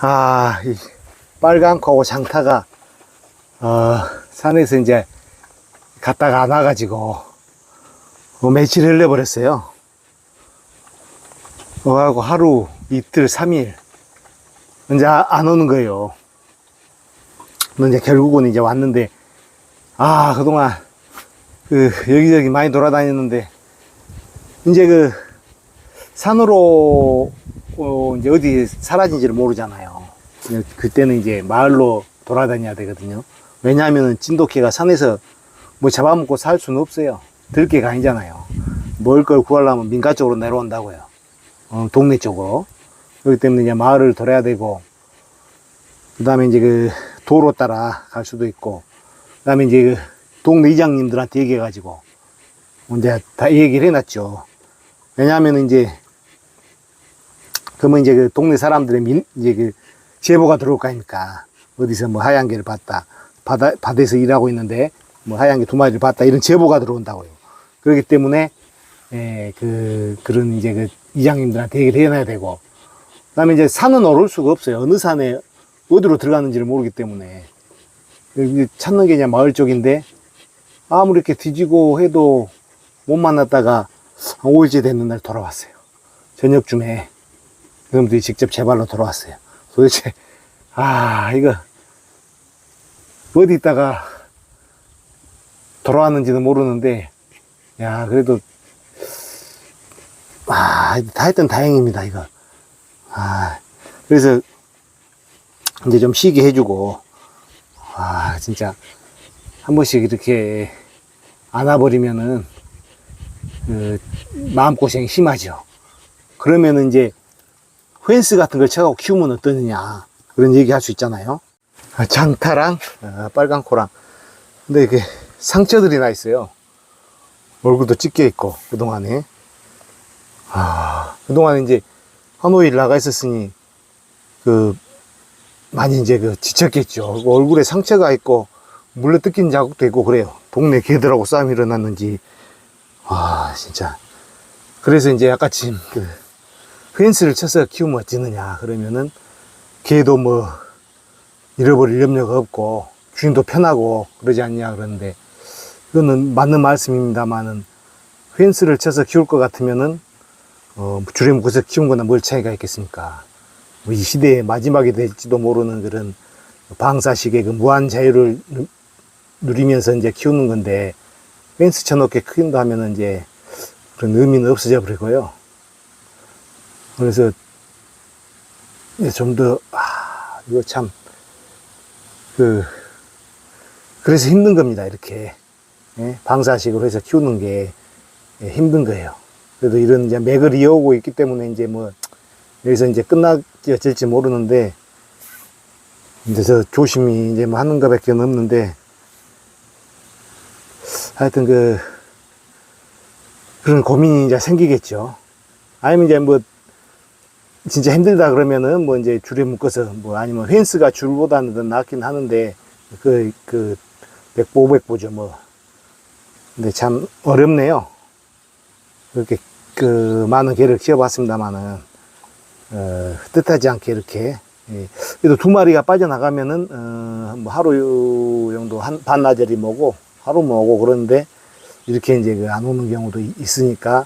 아, 이 빨간 코하고 장타가, 어, 산에서 이제 갔다가 안 와가지고, 어, 며칠 흘려버렸어요. 와가고 하루, 이틀, 삼일. 이제 아- 안 오는 거예요. 이제 결국은 이제 왔는데, 아, 그동안, 그, 여기저기 많이 돌아다녔는데, 이제 그, 산으로, 어, 이제 어디 사라진지를 모르잖아요. 그때는 이제 마을로 돌아다녀야 되거든요. 왜냐하면 진돗개가 산에서 뭐 잡아먹고 살 수는 없어요. 들개가 아니잖아요. 먹을 걸 구하려면 민가 쪽으로 내려온다고요. 어, 동네 쪽으로. 그렇기 때문에 이제 마을을 돌아야 되고, 그 다음에 이제 그 도로 따라 갈 수도 있고, 그 다음에 이제 그 동네 이장님들한테 얘기해가지고, 이제 다 얘기를 해놨죠. 왜냐하면 이제, 그러면 이제 그 동네 사람들의 민, 이제 그 제보가 들어올 거 아닙니까. 어디서 뭐 하얀 개를 봤다. 바다, 바다에서 일하고 있는데, 뭐 하얀 개 두 마리를 봤다. 이런 제보가 들어온다고요. 그렇기 때문에, 예, 그, 그런 이제 그 이장님들한테 얘기를 해놔야 되고, 그 다음에 이제 산은 오를 수가 없어요. 어느 산에 어디로 들어가는지를 모르기 때문에. 찾는 게 그냥 마을 쪽인데, 아무리 이렇게 뒤지고 해도 못 만났다가 한 5일째 됐는 날 돌아왔어요. 저녁쯤에. 그놈들이 직접 제 발로 돌아왔어요. 도대체, 아, 이거, 어디 있다가 돌아왔는지는 모르는데, 야, 그래도, 아, 다 했던 다행입니다, 이거. 아, 그래서, 이제 좀 쉬게 해주고, 아, 진짜, 한 번씩 이렇게 안아버리면은, 그, 마음고생이 심하죠. 그러면은 이제, 펜스 같은 걸 쳐갖고 키우면 어떠느냐. 그런 얘기 할 수 있잖아요. 아, 장타랑, 아, 빨간 코랑. 근데 이게 상처들이 나 있어요. 얼굴도 찢겨 있고, 그동안에. 아, 그동안에 이제 하노이 나가 있었으니, 그, 많이 이제 그 지쳤겠죠. 그 얼굴에 상처가 있고, 물로 뜯긴 자국도 있고 그래요. 동네 개들하고 싸움이 일어났는지. 아, 진짜. 그래서 이제 아까 지금 그, 펜스를 쳐서 키우면 어찌느냐. 그러면은, 개도 뭐, 잃어버릴 염려가 없고, 주인도 편하고, 그러지 않냐. 그러는데, 그거는 맞는 말씀입니다만은, 펜스를 쳐서 키울 것 같으면은, 어, 줄에 묶어서 키운 거나 뭘 차이가 있겠습니까? 뭐 이 시대의 마지막이 될지도 모르는 그런 방사식의 그 무한 자유를 누- 누리면서 이제 키우는 건데, 펜스 쳐놓게 키운다 하면은 이제 그런 의미는 없어져 버리고요. 그래서 좀 더, 아, 이거 참, 그, 그래서 힘든 겁니다, 이렇게. 예? 방사식으로 해서 키우는 게 예, 힘든 거예요. 그래도 이런 이제 맥을 이어오고 있기 때문에 이제 뭐, 여기서 이제 끝나질지 모르는데, 이제 저 조심히 이제 뭐 하는 것밖에 없는데, 하여튼 그, 그런 고민이 이제 생기겠죠. 아니면 이제 뭐, 진짜 힘들다 그러면은 뭐 이제 줄에 묶어서 뭐 아니면 펜스가 줄보다는 더 낫긴 하는데, 그, 그, 백보, 오백보죠 뭐. 근데 참 어렵네요. 그렇게 그 많은 개를 키워봤습니다만은, 어, 뜻하지 않게 이렇게. 예. 그래도 두 마리가 빠져나가면은, 어, 뭐 하루 정도 한, 반나절이 뭐고, 하루 뭐고 그러는데, 이렇게 이제 그 안 오는 경우도 이- 있으니까,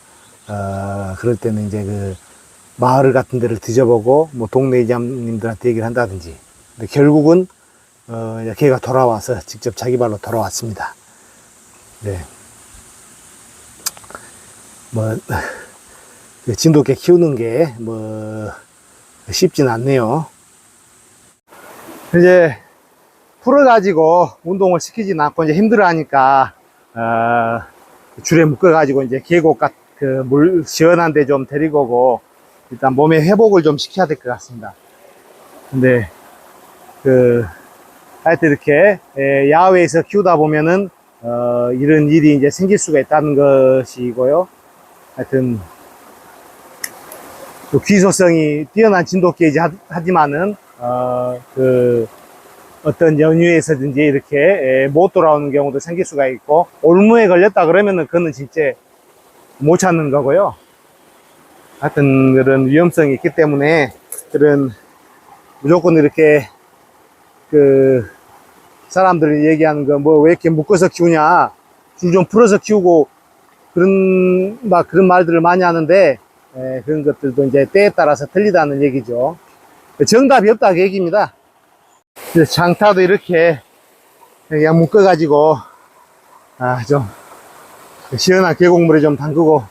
어, 그럴 때는 이제 그 마을 같은 데를 뒤져보고, 뭐 동네 이장님들한테 얘기를 한다든지. 결국은, 어, 걔가 돌아와서 직접 자기 발로 돌아왔습니다. 네. 뭐, 그 진돗개 키우는 게, 뭐, 쉽진 않네요. 이제, 풀어가지고 운동을 시키진 않고 이제 힘들어 하니까, 어, 줄에 묶어가지고 이제 계곡 같, 그 물 시원한 데 좀 데리고 오고, 일단 몸에 회복을 좀 시켜야 될 것 같습니다. 근데, 그, 하여튼 이렇게, 에, 야외에서 키우다 보면은, 어, 이런 일이 이제 생길 수가 있다는 것이고요. 하여튼, 또 귀소성이 뛰어난 진돗 개이지 하- 하지만은, 어, 그, 어떤 연유에서든지 이렇게 에, 못 돌아오는 경우도 생길 수가 있고, 올무에 걸렸다 그러면은 그거는 진짜 못 찾는 거고요. 하여튼 그런 위험성이 있기 때문에 그런 무조건 이렇게 그 사람들이 얘기하는 거 뭐 왜 이렇게 묶어서 키우냐 줄 좀 풀어서 키우고 그런 막 그런 말들을 많이 하는데 에, 그런 것들도 이제 때에 따라서 틀리다는 얘기죠. 정답이 없다 그 얘기입니다. 장타도 이렇게 그냥 묶어 가지고 아 좀 시원한 계곡물에 좀 담그고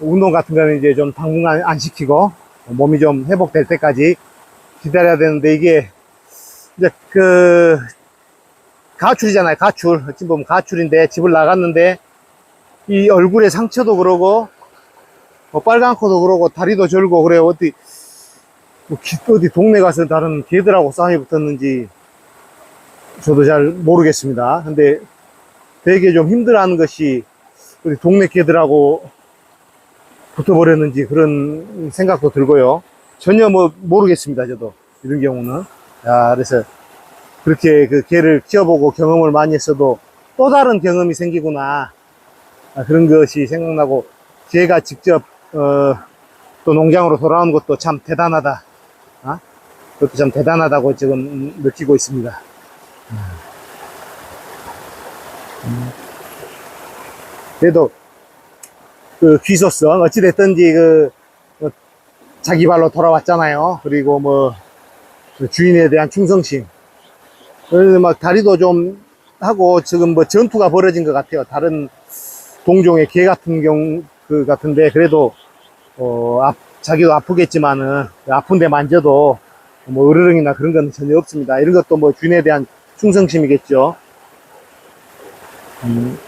운동 같은 거는 이제 좀 당분간 안 시키고 몸이 좀 회복될 때까지 기다려야 되는데 이게 이제 그 가출이잖아요. 가출. 어찌 보면 가출인데 집을 나갔는데 이 얼굴에 상처도 그러고 뭐 빨간 코도 그러고 다리도 절고 그래요. 어디 뭐 기- 어디 동네 가서 다른 개들하고 싸움이 붙었는지 저도 잘 모르겠습니다. 근데 되게 좀 힘들어하는 것이 우리 동네 개들하고 붙어버렸는지 그런 생각도 들고요. 전혀 뭐 모르겠습니다 저도. 이런 경우는. 야 그래서 그렇게 그 개를 키워보고 경험을 많이 했어도 또 다른 경험이 생기구나. 아, 그런 것이 생각나고 개가 직접 어, 또 농장으로 돌아오는 것도 참 대단하다. 아? 그것도 참 대단하다고 지금 느끼고 있습니다. 음. 그래도 그 귀소성 어찌됐든지 그 어, 자기 발로 돌아왔잖아요 그리고 뭐그 주인에 대한 충성심 막 다리도 좀 하고 지금 뭐 전투가 벌어진 것 같아요. 다른 동종의 개 같은 경우 그 같은데 그래도 어 아, 자기도 아프겠지만은 아픈데 만져도 뭐 으르렁이나 그런 건 전혀 없습니다. 이런 것도 뭐 주인에 대한 충성심이겠죠. 음,